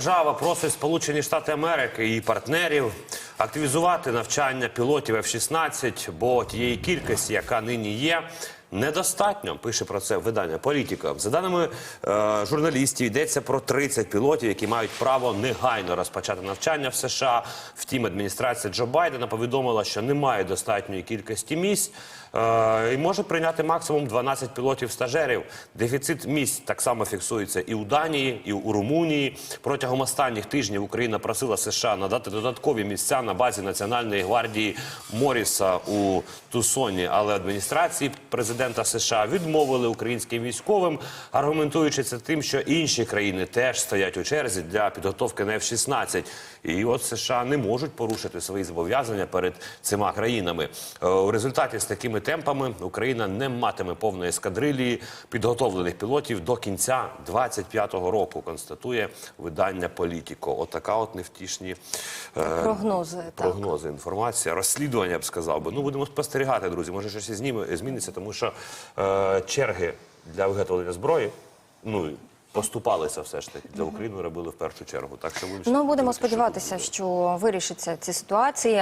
Держава просить Сполучені Штати Америки і партнерів активізувати навчання пілотів F-16, бо тієї кількості, яка нині є, недостатньо. Пише про це видання Політика. За даними е, журналістів, йдеться про 30 пілотів, які мають право негайно розпочати навчання в США. Втім, адміністрація Джо Байдена повідомила, що немає достатньої кількості місць е, і може прийняти максимум 12 пілотів-стажерів. Дефіцит місць так само фіксується і у Данії, і у Румунії. Протягом останніх тижнів Україна просила США надати додаткові місця на базі Національної гвардії Моріса у Тусоні, але адміністрації президента США відмовили українським військовим, аргументуючи це тим, що інші країни теж стоять у черзі для підготовки на F-16. І от США не можуть порушити свої зобов'язання перед цими країнами. Е, У результаті з такими темпами Україна не матиме повної ескадрилії підготовлених пілотів до кінця 25-го року. Констатує видання Політіко. Отака от невтішні е, Прогнози, так. прогнози, інформація, розслідування я б сказав би. Ну будемо спостерігати, друзі. Може щось і зніме зміниться, тому що е, черги для виготовлення зброї, ну поступалися все ж таки для України робили в першу чергу. Так що будемо Ну будемо сподіватися, що вирішиться ці ситуації.